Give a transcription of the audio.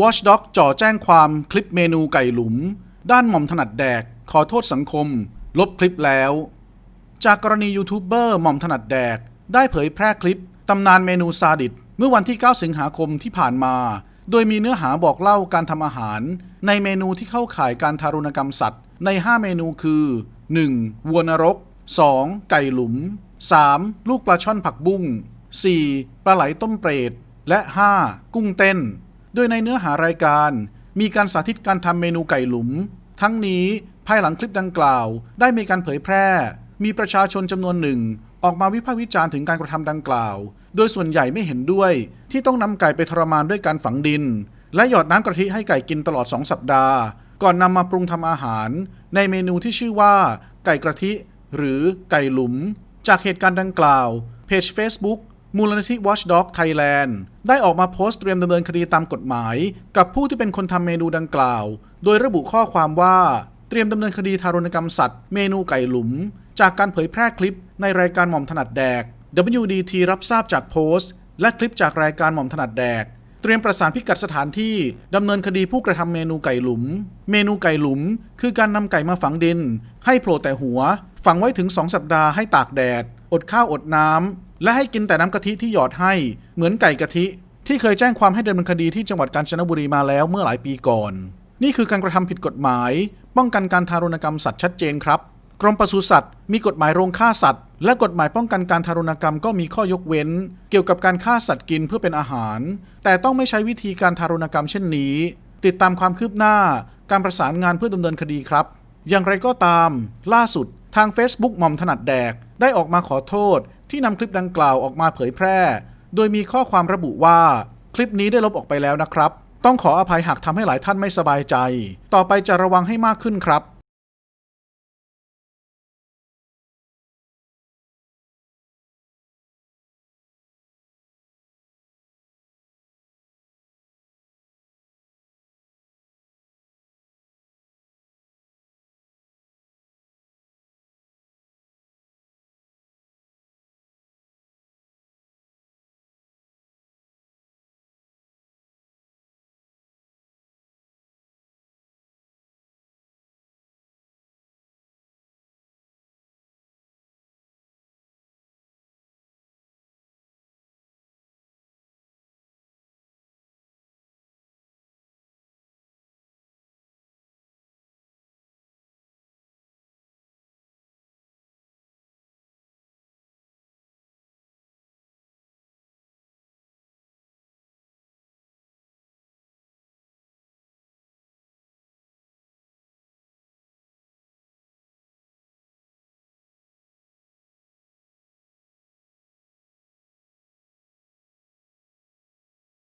Watchdog จ่อแจ้งความคลิปเมนูไก่หลุม ด้านหม่อมถนัดแดก ขอโทษสังคม ลบคลิปแล้ว จากกรณียูทูบเบอร์หม่อมถนัดแดก ได้เผยแพร่คลิปตำนานเมนูซาดิสเมื่อวันที่ 9 สิงหาคมที่ผ่านมา โดยมีเนื้อหาบอกเล่าการทำอาหาร ในเมนูที่เข้าข่ายการทารุณกรรมสัตว์ ใน 5 เมนูคือ 1. วัวนรก 2. ไก่หลุม 3. ลูกปลาช่อนผักบุ้ง 4. ปลาไหลต้มเปรตและ 5. กุ้งเต้น โดยในเนื้อหารายการ มีการสาธิตการทำเมนูไก่หลุม ทั้งนี้ภายหลังคลิปดังกล่าว ได้มีการเผยแพร่ มีประชาชนจำนวนหนึ่ง ออกมาวิพากษ์วิจารณ์ถึงการกระทำดังกล่าว โดยส่วนใหญ่ไม่เห็นด้วย ที่ต้องนำไก่ไปทรมานด้วยการฝังดิน และหยอดน้ำกะทิให้ไก่กินตลอด 2 สัปดาห์ ก่อนนำมาปรุงทำอาหาร ในเมนูที่ชื่อว่า ไก่กระทิ หรือไก่หลุม จากเหตุการณ์ดังกล่าวเพจ Facebook มูลนิธิ Watchdog Thailand ได้ออกมาโพสต์เตรียมดำเนินคดีตามกฎหมาย กับผู้ที่เป็นคนทำเมนูดังกล่าว โดยระบุข้อความว่าเตรียมดำเนินคดีทารุณกรรมสัตว์ เมนูไก่หลุม จากการเผยแพร่คลิปในรายการหม่อมถนัดแดก WDT รับทราบจากโพสต์ และคลิปจากรายการหม่อมถนัดแดก เตรียมประสานพิกัดสถานที่ดำเนินคดีผู้กระทำเมนูไก่หลุม เมนูไก่หลุม คือการนำไก่มาฝังดิน ให้โผล่แต่หัว ฝังไว้ถึง 2 สัปดาห์ให้ตากแดด อดข้าวอดน้ำและให้กินแต่น้ำกะทิที่หยอดให้ เหมือนไก่กะทิ ที่เคยแจ้งความให้ดำเนินคดีที่จังหวัดกาญจนบุรีมาแล้วเมื่อหลายปีก่อน นี่คือการกระทำผิดกฎหมาย ป้องกันการทารุณกรรมสัตว์ชัดเจนครับ กรมปศุสัตว์มีกฎหมายโรงฆ่าสัตว์ และกฎหมายป้องกันการทารุณกรรมก็มีข้อยกเว้น เกี่ยวกับการฆ่าสัตว์กินเพื่อเป็นอาหาร แต่ต้องไม่ใช้วิธีการทารุณกรรมเช่นนี้ ติดตามความคืบหน้า การประสานงานเพื่อดำเนินคดีครับ อย่างไรก็ตาม ล่าสุด ทาง Facebook หม่อมถนัดแดกได้ออกมาขอโทษ ที่นำคลิปดังกล่าวออกมาเผยแพร่ โดยมีข้อความระบุว่า คลิปนี้ได้ลบออกไปแล้วนะครับ ต้องขออภัยหากทำให้หลายท่านไม่สบายใจ ต่อไปจะระวังให้มากขึ้นครับ